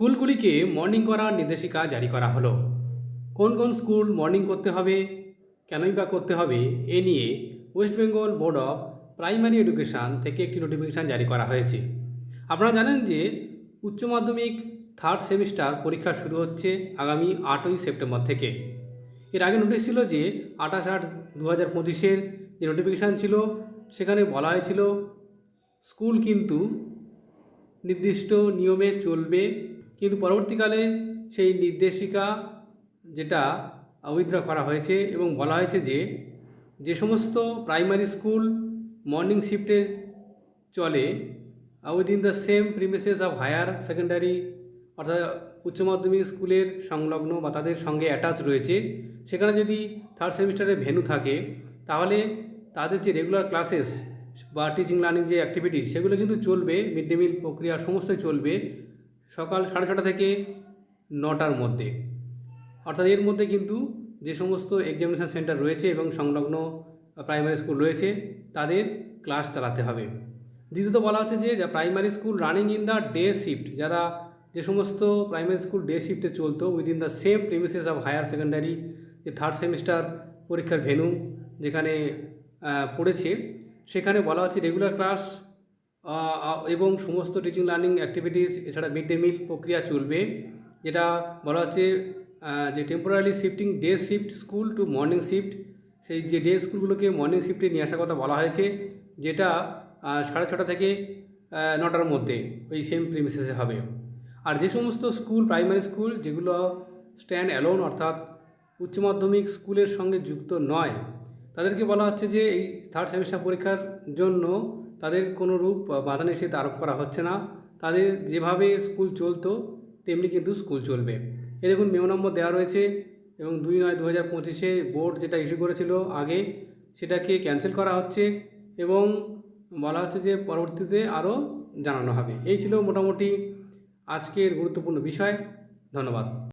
স্কুলগুলিকে morning করার নির্দেশিকা জারি করা হলো। কোন কোন স্কুল মর্নিং করতে হবে, কেনই বা করতে হবে, এ নিয়ে West Bengal Board of Primary Education থেকে একটি নোটিফিকেশান জারি করা হয়েছে। আপনারা জানেন যে উচ্চ মাধ্যমিক থার্ড সেমিস্টার পরীক্ষা শুরু হচ্ছে আগামী আটই সেপ্টেম্বর থেকে। এর আগে নোটিশ ছিল যে আঠাশ আট দু হাজার পঁচিশের যে নোটিফিকেশান ছিল, সেখানে বলা হয়েছিল, স্কুল কিন্তু নির্দিষ্ট নিয়মে চলবে কিন্তু পরবর্তীকালে সেই নির্দেশিকা যেটা উইথড্র করা হয়েছে এবং বলা হয়েছে যে যে সমস্ত প্রাইমারি স্কুল মর্নিং শিফটে চলে within the same premises of higher secondary, অর্থাৎ উচ্চ মাধ্যমিক স্কুলের সংলগ্ন বা তাদের সঙ্গে অ্যাটাচ রয়েছে, সেখানে যদি থার্ড সেমিস্টারে ভেনু থাকে, তাহলে তাদের যে রেগুলার ক্লাসেস বা টিচিং লার্নিং যে অ্যাক্টিভিটিস সেগুলো কিন্তু চলবে মিড ডে মিল প্রক্রিয়া সমস্তই চলবে। সকাল সাড়ে ছটা থেকে নটার মধ্যে। অর্থাৎ এর মধ্যে কিন্তু যে সমস্ত এক্সামিনেশন সেন্টার রয়েছে এবং সংলগ্ন প্রাইমারি স্কুল রয়েছে, তাদের ক্লাস চালাতে হবে। দ্বিতীয়ত বলা হচ্ছে যে primary school running in the day shift যারা যে সমস্ত প্রাইমারি স্কুল ডে শিফটে চলতো within the same premises of higher secondary যে থার্ড সেমিস্টার পরীক্ষার ভেনু যেখানে পড়েছে, সেখানে বলা হচ্ছে রেগুলার ক্লাস এবং সমস্ত টিচিং লার্নিং অ্যাক্টিভিটিস এছাড়া মিড ডে মিল প্রক্রিয়া চলবে, যেটা বলা হচ্ছে যে temporary shifting day shift school to morning shift সেই যে ডে স্কুলগুলোকে মর্নিং শিফটে নিয়ে আসার কথা বলা হয়েছে, যেটা সাড়ে ছটা থেকে নটার মধ্যে ওই সেম প্রিমিসেসে হবে। আর যে সমস্ত স্কুল প্রাইমারি স্কুল যেগুলো স্ট্যান্ড অ্যালোন অর্থাৎ উচ্চ মাধ্যমিক স্কুলের সঙ্গে যুক্ত নয়, তাদেরকে বলা হচ্ছে যে এই থার্ড সেমিস্টার পরীক্ষার জন্য তাদের কোনো রূপ বাধা নিষেধ আরোপ করা হচ্ছে না। তাদের যেভাবে স্কুল চলতো, তেমনি কিন্তু স্কুল চলবে। এ দেখুন মেও নম্বর দেওয়া রয়েছে এবং দুই নয় দু হাজার পঁচিশে বোর্ড যেটা ইস্যু করেছিল আগে, সেটাকে ক্যান্সেল করা হচ্ছে এবং বলা হচ্ছে যে পরবর্তীতে আরও জানানো হবে। এই ছিল মোটামুটি আজকের গুরুত্বপূর্ণ বিষয়। ধন্যবাদ।